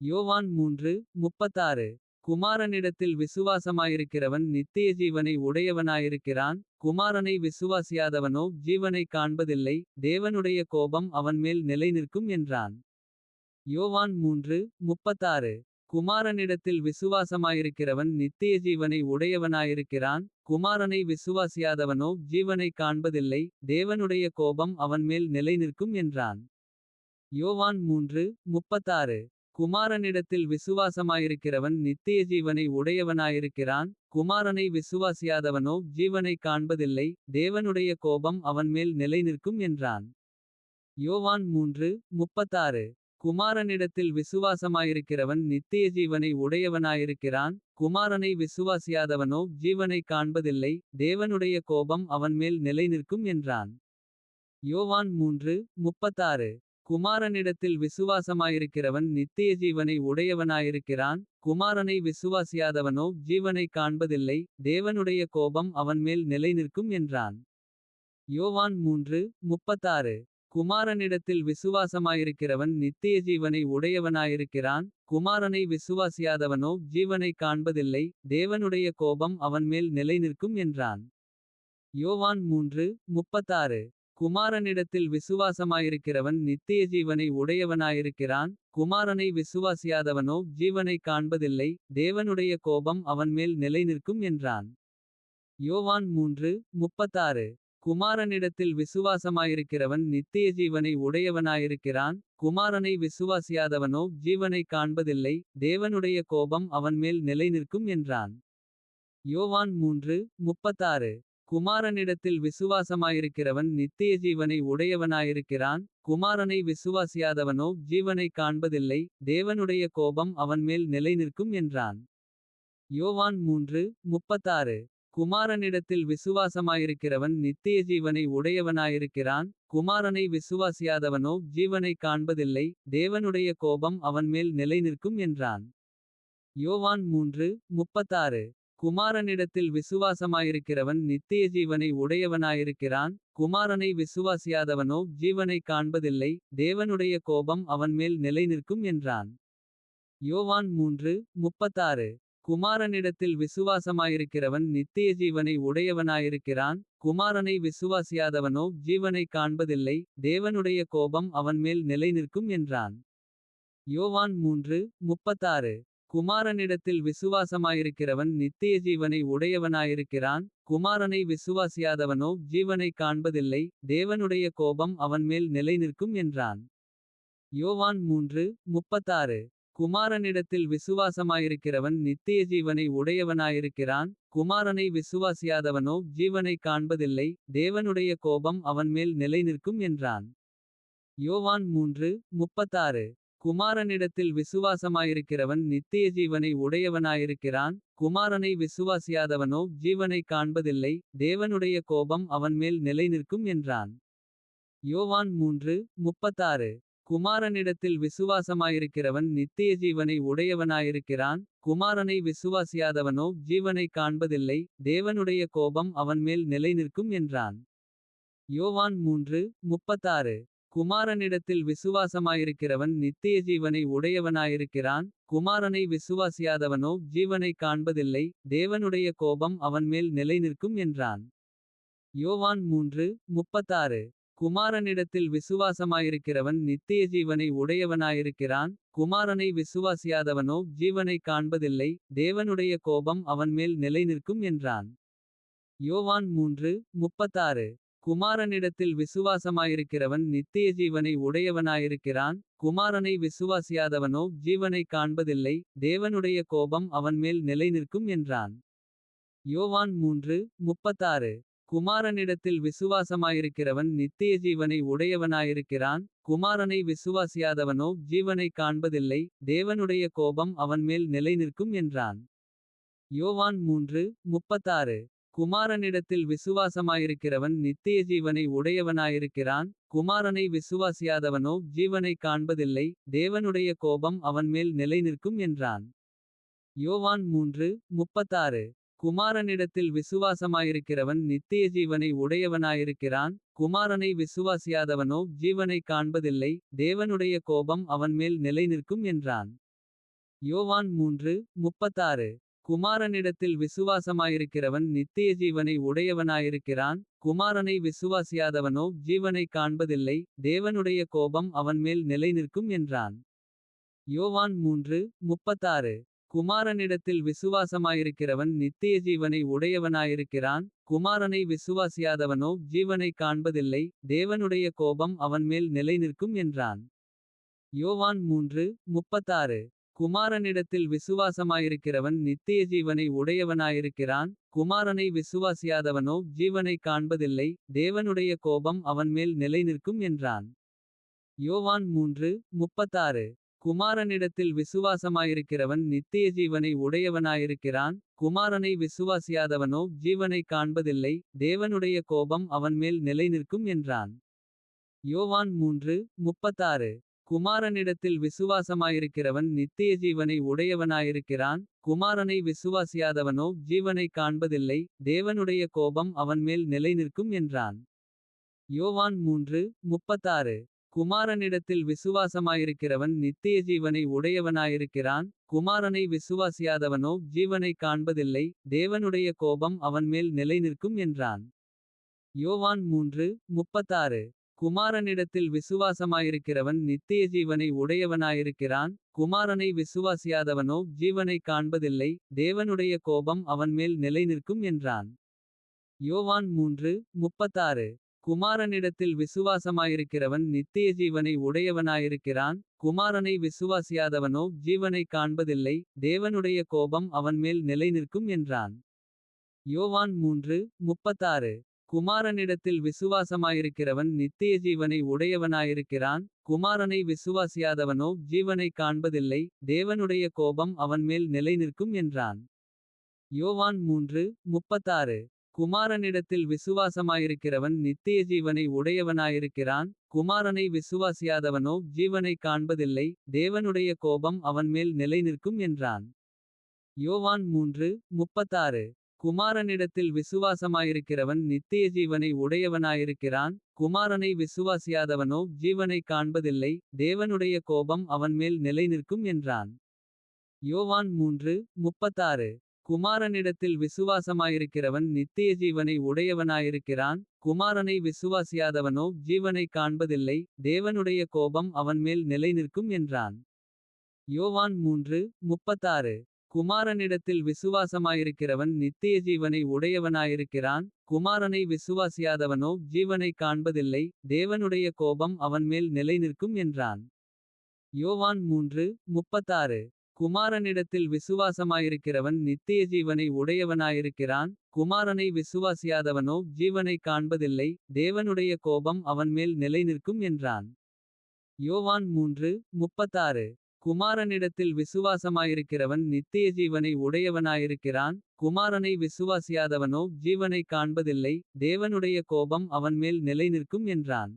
யோவான் மூன்று முப்பத்தாறு குமாரனிடத்தில் விசுவாசமாயிருக்கிறவன் நித்திய ஜீவனை உடையவனாயிருக்கிறான். குமாரனை விசுவாசியாதவனோ ஜீவனைக் காண்பதில்லை. தேவனுடைய கோபம் அவன் மேல் நிலைநிற்கும் என்றான். யோவான் மூன்று முப்பத்தாறு குமாரனிடத்தில் விசுவாசமாயிருக்கிறவன் நித்திய ஜீவனை உடையவனாயிருக்கிறான். குமாரனை விசுவாசியாதவனோ ஜீவனைக் காண்பதில்லை. தேவனுடைய கோபம் அவன் மேல் நிலைநிற்கும் என்றான். யோவான் மூன்று முப்பத்தாறு குமாரனிடத்தில் விசுவாசமாயிருக்கிறவன் நித்திய ஜீவனை உடையவனாயிருக்கிறான். குமாரனை விசுவாசியாதவனோ ஜீவனைக் காண்பதில்லை. தேவனுடைய கோபம் அவன் மேல் நிலைநிற்கும் என்றான். யோவான் மூன்று முப்பத்தாறு குமாரனிடத்தில் விசுவாசமாயிருக்கிறவன் நித்திய ஜீவனை உடையவனாயிருக்கிறான். குமாரனை விசுவாசியாதவனோ ஜீவனைக் காண்பதில்லை. தேவனுடைய கோபம் அவன் மேல் நிலைநிற்கும் என்றான். யோவான் மூன்று முப்பத்தாறு குமாரனிடத்தில் விசுவாசமாயிருக்கிறவன் நித்திய ஜீவனை உடையவனாயிருக்கிறான். குமாரனை விசுவாசியாதவனோ ஜீவனைக் காண்பதில்லை. தேவனுடைய கோபம் அவன் மேல் நிலைநிற்கும் என்றான். யோவான் மூன்று முப்பத்தாறு குமாரனிடத்தில் விசுவாசமாயிருக்கிறவன் நித்திய ஜீவனை உடையவனாயிருக்கிறான். குமாரனை விசுவாசியாதவனோ ஜீவனைக் காண்பதில்லை. தேவனுடைய கோபம் அவன் மேல் நிலைநிற்கும் என்றான். யோவான் மூன்று முப்பத்தாறு குமாரனிடத்தில் விசுவாசமாயிருக்கிறவன் நித்திய ஜீவனை உடையவனாயிருக்கிறான். குமாரனை விசுவாசியாதவனோ ஜீவனைக் காண்பதில்லை. தேவனுடைய கோபம் அவன் மேல் நிலைநிற்கும் என்றான். யோவான் மூன்று முப்பத்தாறு குமாரனிடத்தில் விசுவாசமாயிருக்கிறவன் நித்திய ஜீவனை உடையவனாயிருக்கிறான். குமாரனை விசுவாசியாதவனோ ஜீவனைக் காண்பதில்லை. தேவனுடைய கோபம் அவன் மேல் நிலைநிற்கும் என்றான். யோவான் மூன்று முப்பத்தாறு குமாரனிடத்தில் விசுவாசமாயிருக்கிறவன் நித்திய ஜீவனை உடையவனாயிருக்கிறான். குமாரனை விசுவாசியாதவனோ ஜீவனை காண்பதில்லை. தேவனுடைய கோபம் அவன் மேல் நிலைநிற்கும் என்றான். யோவான் மூன்று முப்பத்தாறு குமாரனிடத்தில் விசுவாசமாயிருக்கிறவன் நித்திய ஜீவனை உடையவனாயிருக்கிறான். குமாரனை விசுவாசியாதவனோ ஜீவனைக் காண்பதில்லை. தேவனுடைய கோபம் அவன் மேல் நிலைநிற்கும் என்றான். யோவான் மூன்று முப்பத்தாறு குமாரனிடத்தில் விசுவாசமாயிருக்கிறவன் நித்திய ஜீவனை உடையவனாயிருக்கிறான். குமாரனை விசுவாசியாதவனோ ஜீவனைக் காண்பதில்லை. தேவனுடைய கோபம் அவன் மேல் நிலை நிலைநிற்கும் என்றான். யோவான் மூன்று முப்பத்தாறு குமாரனிடத்தில் விசுவாசமாயிருக்கிறவன் நித்திய ஜீவனை உடையவனாயிருக்கிறான். குமாரனை விசுவாசியாதவனோ ஜீவனை காண்பதில்லை. தேவனுடைய கோபம் அவன் மேல் நிலை நிலைநிற்கும் என்றான். யோவான் மூன்று முப்பத்தாறு குமாரனிடத்தில் விசுவாசமாயிருக்கிறவன் நித்திய ஜீவனை உடையவனாயிருக்கிறான். குமாரனை விசுவாசியாதவனோ ஜீவனைக் காண்பதில்லை. தேவனுடைய கோபம் அவன்மேல் நிலைநிற்கும் என்றான். யோவான் மூன்று முப்பத்தாறு குமாரனிடத்தில் விசுவாசமாயிருக்கிறவன் நித்திய ஜீவனை உடையவனாயிருக்கிறான். குமாரனை விசுவாசியாதவனோ ஜீவனை காண்பதில்லை. தேவனுடைய கோபம் அவன் மேல் நிலை நிலைநிற்கும் என்றான். யோவான் மூன்று முப்பத்தாறு குமாரனிடத்தில் விசுவாசமாயிருக்கிறவன் நித்திய ஜீவனை உடையவனாயிருக்கிறான். குமாரனை விசுவாசியாதவனோ ஜீவனைக் காண்பதில்லை. தேவனுடைய கோபம் அவன்மேல் நிலைநிற்கும் என்றான். யோவான் மூன்று முப்பத்தாறு குமாரனிடத்தில் விசுவாசமாயிருக்கிறவன் நித்திய ஜீவனை உடையவனாயிருக்கிறான். குமாரனை விசுவாசியாதவனோ ஜீவனைக் காண்பதில்லை. தேவனுடைய கோபம் அவன்மேல் நிலைநிற்கும் என்றான். யோவான் மூன்று முப்பத்தாறு குமாரனிடத்தில் விசுவாசமாயிருக்கிறவன் நித்திய ஜீவனை உடையவனாயிருக்கிறான். குமாரனை விசுவாசியாதவனோ ஜீவனைக் காண்பதில்லை. தேவனுடைய கோபம் அவன்மேல் நிலைநிற்கும் என்றான். யோவான் மூன்று முப்பத்தாறு குமாரனிடத்தில் விசுவாசமாயிருக்கிறவன் நித்திய ஜீவனை உடையவனாயிருக்கிறான். குமாரனை விசுவாசியாதவனோ ஜீவனைக் காண்பதில்லை. தேவனுடைய கோபம் அவன்மேல் நிலைநிற்கும் என்றான். யோவான் மூன்று முப்பத்தாறு குமாரனிடத்தில் விசுவாசமாயிருக்கிறவன் நித்திய ஜீவனை உடையவனாயிருக்கிறான். குமாரனை விசுவாசியாதவனோ ஜீவனைக் காண்பதில்லை. தேவனுடைய கோபம் அவன் மேல் நிலைநிற்கும் என்றான். யோவான் மூன்று முப்பத்தாறு குமாரனிடத்தில் விசுவாசமாயிருக்கிறவன் நித்திய ஜீவனை உடையவனாயிருக்கிறான். குமாரனை விசுவாசியாதவனோ ஜீவனைக் காண்பதில்லை. தேவனுடைய கோபம் அவன் மேல் நிலைநிற்கும் என்றான். யோவான் மூன்று முப்பத்தாறு குமாரனிடத்தில் விசுவாசமாயிருக்கிறவன் நித்திய ஜீவனை உடையவனாயிருக்கிறான். குமாரனை விசுவாசியாதவனோ ஜீவனைக் காண்பதில்லை. தேவனுடைய கோபம் அவன் மேல் நிலைநிற்கும் என்றான். யோவான் மூன்று முப்பத்தாறு குமாரனிடத்தில் விசுவாசமாயிருக்கிறவன் நித்திய ஜீவனை உடையவனாயிருக்கிறான். குமாரனை விசுவாசியாதவனோ ஜீவனைக் காண்பதில்லை. தேவனுடைய கோபம் அவன் மேல் நிலைநிற்கும் என்றான். யோவான் மூன்று முப்பத்தாறு குமாரனிடத்தில் விசுவாசமாயிருக்கிறவன் நித்திய ஜீவனை உடையவனாயிருக்கிறான் குமாரனை விசுவாசியாதவனோ ஜீவனை காண்பதில்லை தேவனுடைய கோபம் அவன் மேல் நிலைநிற்கும் என்றான். யோவான் மூன்று முப்பத்தாறு குமாரனிடத்தில் விசுவாசமாயிருக்கிறவன் நித்திய ஜீவனை உடையவனாயிருக்கிறான். குமாரனை விசுவாசியாதவனோ ஜீவனை காண்பதில்லை. தேவனுடைய கோபம் அவன் மேல் நிலைநிற்கும் என்றான். யோவான் மூன்று முப்பத்தாறு குமாரனிடத்தில் விசுவாசமாயிருக்கிறவன் நித்திய ஜீவனை உடையவனாயிருக்கிறான். குமாரனை விசுவாசியாதவனோ ஜீவனை காண்பதில்லை. தேவனுடைய கோபம் அவன் மேல் நிலைநிற்கும் என்றான். யோவான் மூன்று முப்பத்தாறு குமாரனிடத்தில் விசுவாசமாயிருக்கிறவன் நித்திய ஜீவனை உடையவனாயிருக்கிறான். குமாரனை விசுவாசியாதவனோ ஜீவனை காண்பதில்லை. தேவனுடைய கோபம் அவன் மேல் நிலைநிற்கும் என்றான். யோவான் மூன்று முப்பத்தாறு குமாரனிடத்தில் விசுவாசமாயிருக்கிறவன் நித்திய ஜீவனை உடையவனாயிருக்கிறான். குமாரனை விசுவாசியாதவனோ ஜீவனை காண்பதில்லை. தேவனுடைய கோபம் அவன் மேல் நிலைநிற்கும் என்றான். யோவான் மூன்று முப்பத்தாறு குமாரனிடத்தில் விசுவாசமாயிருக்கிறவன் நித்திய ஜீவனை உடையவனாயிருக்கிறான். குமாரனை விசுவாசியாதவனோ ஜீவனை காண்பதில்லை. தேவனுடைய கோபம் அவன் மேல் நிலைநிற்கும் என்றான். யோவான் மூன்று முப்பத்தாறு குமாரனிடத்தில் விசுவாசமாயிருக்கிறவன் நித்திய ஜீவனை உடையவனாயிருக்கிறான். குமாரனை விசுவாசியாதவனோ ஜீவனை காண்பதில்லை. தேவனுடைய கோபம் அவன் மேல் நிலைநிற்கும் என்றான். யோவான் மூன்று முப்பத்தாறு குமாரனிடத்தில் விசுவாசமாயிருக்கிறவன் நித்திய ஜீவனை உடையவனாயிருக்கிறான். குமாரனை விசுவாசியாதவனோ ஜீவனை காண்பதில்லை. தேவனுடைய கோபம் அவன் மேல் நிலைநிற்கும் என்றான். யோவான் மூன்று முப்பத்தாறு குமாரனிடத்தில் விசுவாசமாயிருக்கிறவன் நித்திய ஜீவனை உடையவனாயிருக்கிறான். குமாரனை விசுவாசியாதவனோ ஜீவனை காண்பதில்லை. தேவனுடைய கோபம் அவன் மேல் நிலை நிலைநிற்கும் என்றான். யோவான் மூன்று முப்பத்தாறு குமாரனிடத்தில் விசுவாசமாயிருக்கிறவன் நித்திய ஜீவனை உடையவனாயிருக்கிறான். குமாரனை விசுவாசியாதவனோ ஜீவனை காண்பதில்லை. தேவனுடைய கோபம் அவன் மேல் நிலை நிலைநிற்கும் என்றான். யோவான் மூன்று முப்பத்தாறு குமாரனிடத்தில் விசுவாசமாயிருக்கிறவன் நித்திய ஜீவனை உடையவனாயிருக்கிறான். குமாரனை விசுவாசியாதவனோ ஜீவனை காண்பதில்லை. தேவனுடைய கோபம் அவன் மேல் நிலை நிலைநிற்கும் என்றான். யோவான் மூன்று முப்பத்தாறு குமாரனிடத்தில் விசுவாசமாயிருக்கிறவன் நித்திய ஜீவனை உடையவனாயிருக்கிறான். குமாரனை விசுவாசியாதவனோ ஜீவனை காண்பதில்லை. தேவனுடைய கோபம் அவன் மேல் நிலை நிலைநிற்கும் என்றான். யோவான் மூன்று முப்பத்தாறு குமாரனிடத்தில் விசுவாசமாயிருக்கிறவன் நித்திய ஜீவனை உடையவனாயிருக்கிறான். குமாரனை விசுவாசியாதவனோ ஜீவனை காண்பதில்லை. தேவனுடைய கோபம் அவன்மேல் நிலைநிற்கும் என்றான். யோவான் மூன்று முப்பத்தாறு குமாரனிடத்தில் விசுவாசமாயிருக்கிறவன் நித்திய ஜீவனை உடையவனாயிருக்கிறான். குமாரனை விசுவாசியாதவனோ ஜீவனை காண்பதில்லை. தேவனுடைய கோபம் அவன்மேல் நிலைநிற்கும் என்றான். யோவான் மூன்று முப்பத்தாறு குமாரனிடத்தில் விசுவாசமாயிருக்கிறவன் நித்திய ஜீவனை உடையவனாயிருக்கிறான். குமாரனை விசுவாசியாதவனோ ஜீவனை காண்பதில்லை. தேவனுடைய கோபம் அவன்மேல் நிலைநிற்கும் என்றான்.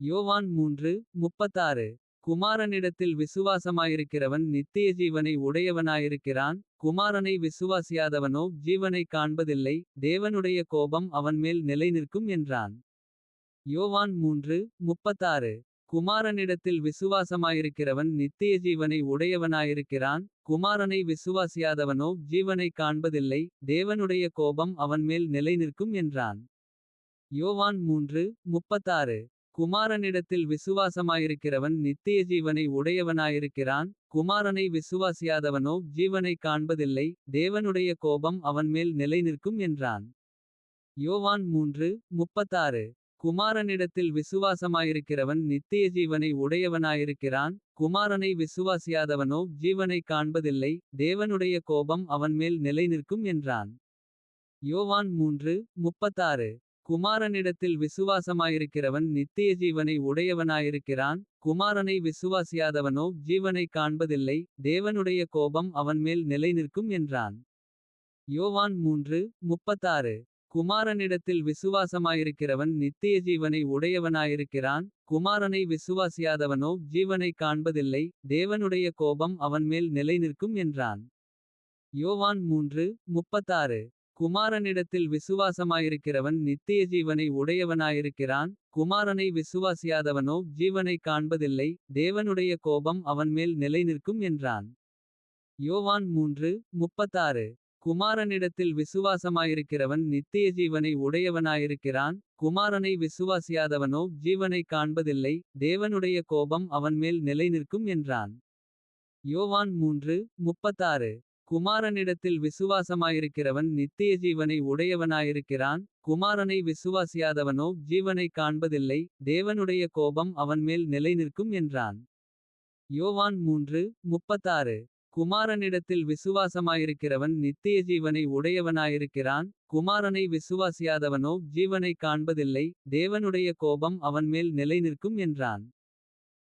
யோவான் மூன்று முப்பத்தாறு குமாரனிடத்தில் விசுவாசமாயிருக்கிறவன் நித்திய ஜீவனை உடையவனாயிருக்கிறான். குமாரனை விசுவாசியாதவனோ ஜீவனை காண்பதில்லை. தேவனுடைய கோபம் அவன் மேல் நிலைநிற்கும் என்றான். யோவான் மூன்று முப்பத்தாறு குமாரனிடத்தில் விசுவாசமாயிருக்கிறவன் நித்திய ஜீவனை உடையவனாயிருக்கிறான். குமாரனை விசுவாசியாதவனோ ஜீவனை காண்பதில்லை. தேவனுடைய கோபம் அவன் மேல் நிலைநிற்கும் என்றான். யோவான் மூன்று முப்பத்தாறு குமாரனிடத்தில் விசுவாசமாயிருக்கிறவன் நித்திய ஜீவனை உடையவனாயிருக்கிறான். குமாரனை விசுவாசியாதவனோ ஜீவனை காண்பதில்லை. தேவனுடைய கோபம் அவன் மேல் நிலைநிற்கும் என்றான். யோவான் மூன்று முப்பத்தாறு குமாரனிடத்தில் விசுவாசமாயிருக்கிறவன் நித்திய ஜீவனை உடையவனாயிருக்கிறான். குமாரனை விசுவாசியாதவனோ ஜீவனை காண்பதில்லை. தேவனுடைய கோபம் அவன்மேல் நிலைநிற்கும் என்றான். யோவான் மூன்று முப்பத்தாறு குமாரனிடத்தில் விசுவாசமாயிருக்கிறவன் நித்திய ஜீவனை உடையவனாயிருக்கிறான். குமாரனை விசுவாசியாதவனோ ஜீவனை காண்பதில்லை. தேவனுடைய கோபம் அவன்மேல் நிலைநிற்கும் என்றான். யோவான் மூன்று முப்பத்தாறு குமாரனிடத்தில் விசுவாசமாயிருக்கிறவன் நித்திய ஜீவனை உடையவனாயிருக்கிறான். குமாரனை விசுவாசியாதவனோ ஜீவனை காண்பதில்லை. தேவனுடைய கோபம் அவன் மேல் நிலைநிற்கும் என்றான். யோவான் மூன்று முப்பத்தாறு குமாரனிடத்தில் விசுவாசமாயிருக்கிறவன் நித்திய ஜீவனை உடையவனாயிருக்கிறான். குமாரனை விசுவாசியாதவனோ ஜீவனை காண்பதில்லை. தேவனுடைய கோபம் அவன் மேல் நிலைநிற்கும் என்றான். யோவான் மூன்று முப்பத்தாறு குமாரனிடத்தில் விசுவாசமாயிருக்கிறவன் நித்திய ஜீவனை உடையவனாயிருக்கிறான். குமாரனை விசுவாசியாதவனோ ஜீவனை காண்பதில்லை. தேவனுடைய கோபம் அவன் மேல் நிலைநிற்கும் என்றான். யோவான் மூன்று முப்பத்தாறு குமாரனிடத்தில் விசுவாசமாயிருக்கிறவன் நித்திய ஜீவனை உடையவனாயிருக்கிறான். குமாரனை விசுவாசியாதவனோ ஜீவனை காண்பதில்லை. தேவனுடைய கோபம் அவன் மேல் நிலைநிற்கும் என்றான். யோவான் மூன்று முப்பத்தாறு குமாரனிடத்தில் விசுவாசமாயிருக்கிறவன் நித்திய ஜீவனை உடையவனாயிருக்கிறான். குமாரனை விசுவாசியாதவனோ ஜீவனை காண்பதில்லை. தேவனுடைய கோபம் அவன் மேல் நிலைநிற்கும் என்றான்.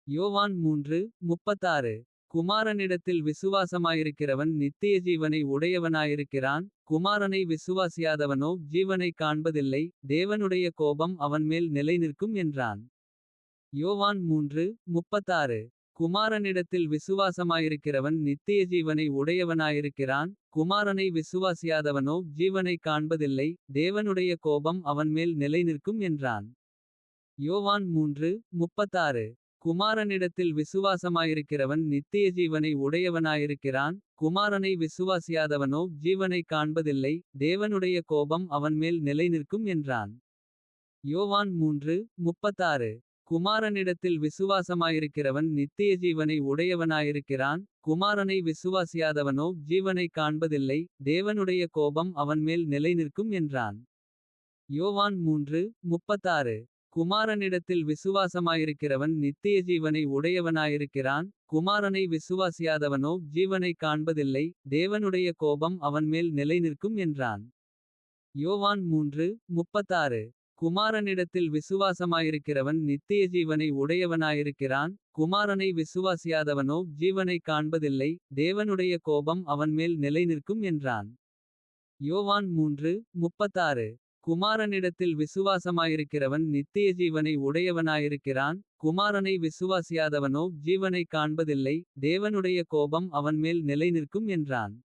யோவான் மூன்று முப்பத்தாறு குமாரனிடத்தில் விசுவாசமாயிருக்கிறவன் நித்திய ஜீவனை உடையவனாயிருக்கிறான். குமாரனை விசுவாசியாதவனோ ஜீவனை காண்பதில்லை. தேவனுடைய கோபம் அவன் மேல் நிலைநிற்கும் என்றான். யோவான் மூன்று முப்பத்தாறு குமாரனிடத்தில் விசுவாசமாயிருக்கிறவன் நித்திய ஜீவனை உடையவனாயிருக்கிறான். குமாரனை விசுவாசியாதவனோ ஜீவனை காண்பதில்லை. தேவனுடைய கோபம் அவன் மேல் நிலைநிற்கும் என்றான். யோவான் மூன்று முப்பத்தாறு குமாரனிடத்தில் விசுவாசமாயிருக்கிறவன் நித்திய ஜீவனை உடையவனாயிருக்கிறான். குமாரனை விசுவாசியாதவனோ ஜீவனை காண்பதில்லை. தேவனுடைய கோபம் அவன் மேல் நிலைநிற்கும் என்றான். யோவான் மூன்று முப்பத்தாறு குமாரனிடத்தில் விசுவாசமாயிருக்கிறவன் நித்திய ஜீவனை உடையவனாயிருக்கிறான். குமாரனை விசுவாசியாதவனோ ஜீவனை காண்பதில்லை. தேவனுடைய கோபம் அவன் மேல் நிலை நிலைநிற்கும் என்றான். யோவான் மூன்று முப்பத்தாறு குமாரனிடத்தில் விசுவாசமாயிருக்கிறவன் நித்திய ஜீவனை உடையவனாயிருக்கிறான். குமாரனை விசுவாசியாதவனோ ஜீவனை காண்பதில்லை. தேவனுடைய கோபம் அவன் மேல் நிலை நிலைநிற்கும் என்றான். யோவான் மூன்று முப்பத்தாறு குமாரனிடத்தில் விசுவாசமாயிருக்கிறவன் நித்திய ஜீவனை உடையவனாயிருக்கிறான். குமாரனை விசுவாசியாதவனோ ஜீவனை காண்பதில்லை. தேவனுடைய கோபம் அவன் மேல் நிலை நிலைநிற்கும் என்றான். யோவான் மூன்று முப்பத்தாறு குமாரனிடத்தில் விசுவாசமாயிருக்கிறவன் நித்திய ஜீவனை உடையவனாயிருக்கிறான். குமாரனை விசுவாசியாதவனோ ஜீவனை காண்பதில்லை. தேவனுடைய கோபம் அவன் மேல் நிலை நிலைநிற்கும் என்றான்.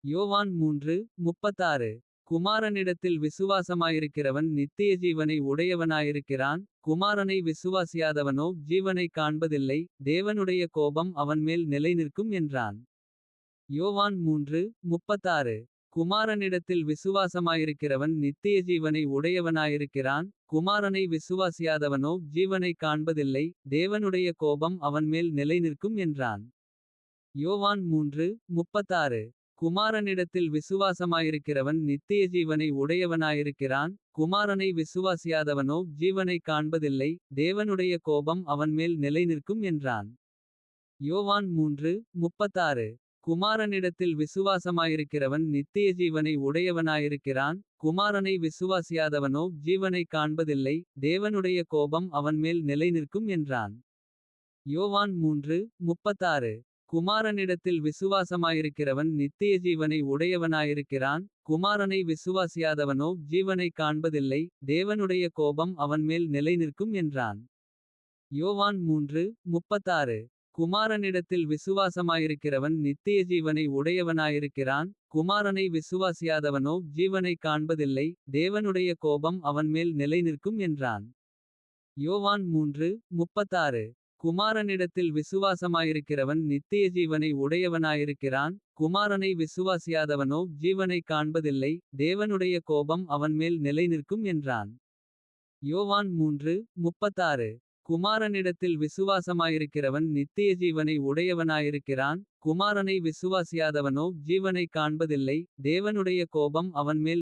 யோவான் மூன்று முப்பத்தாறு குமாரனிடத்தில் விசுவாசமாயிருக்கிறவன் நித்திய ஜீவனை உடையவனாயிருக்கிறான். குமாரனை விசுவாசியாதவனோ ஜீவனை காண்பதில்லை. தேவனுடைய கோபம் அவன்மேல் நிலைநிற்கும் என்றான். யோவான் மூன்று முப்பத்தாறு குமாரனிடத்தில் விசுவாசமாயிருக்கிறவன் நித்திய ஜீவனை உடையவனாயிருக்கிறான். குமாரனை விசுவாசியாதவனோ ஜீவனை காண்பதில்லை. தேவனுடைய கோபம் அவன்மேல் நிலைநிற்கும் என்றான். யோவான் மூன்று முப்பத்தாறு குமாரனிடத்தில் விசுவாசமாயிருக்கிறவன் நித்திய ஜீவனை உடையவனாயிருக்கிறான். குமாரனை விசுவாசியாதவனோ ஜீவனை காண்பதில்லை. தேவனுடைய கோபம் அவன்மேல் நிலைநிற்கும் என்றான். யோவான் மூன்று முப்பத்தாறு குமாரனிடத்தில் விசுவாசமாயிருக்கிறவன் நித்திய ஜீவனை உடையவனாயிருக்கிறான். குமாரனை விசுவாசியாதவனோ ஜீவனை காண்பதில்லை. தேவனுடைய கோபம் அவன்மேல் நிலைநிற்கும் என்றான். யோவான் மூன்று முப்பத்தாறு குமாரனிடத்தில் விசுவாசமாயிருக்கிறவன் நித்திய ஜீவனை உடையவனாயிருக்கிறான். குமாரனை விசுவாசியாதவனோ ஜீவனை காண்பதில்லை. தேவனுடைய கோபம் அவன் மேல் நிலைநிற்கும் என்றான். யோவான் மூன்று முப்பத்தாறு குமாரனிடத்தில் விசுவாசமாயிருக்கிறவன் நித்திய ஜீவனை உடையவனாயிருக்கிறான். குமாரனை விசுவாசியாதவனோ ஜீவனை காண்பதில்லை. தேவனுடைய கோபம் அவன் மேல் நிலைநிற்கும் என்றான். யோவான் மூன்று முப்பத்தாறு குமாரனிடத்தில் விசுவாசமாயிருக்கிறவன் நித்திய ஜீவனை உடையவனாயிருக்கிறான். குமாரனை விசுவாசியாதவனோ ஜீவனை காண்பதில்லை. தேவனுடைய கோபம் அவன் மேல் நிலைநிற்கும் என்றான். யோவான் மூன்று முப்பத்தாறு குமாரனிடத்தில் விசுவாசமாயிருக்கிறவன் நித்திய ஜீவனை உடையவனாயிருக்கிறான். குமாரனை விசுவாசியாதவனோ ஜீவனை காண்பதில்லை. தேவனுடைய கோபம் அவன் மேல்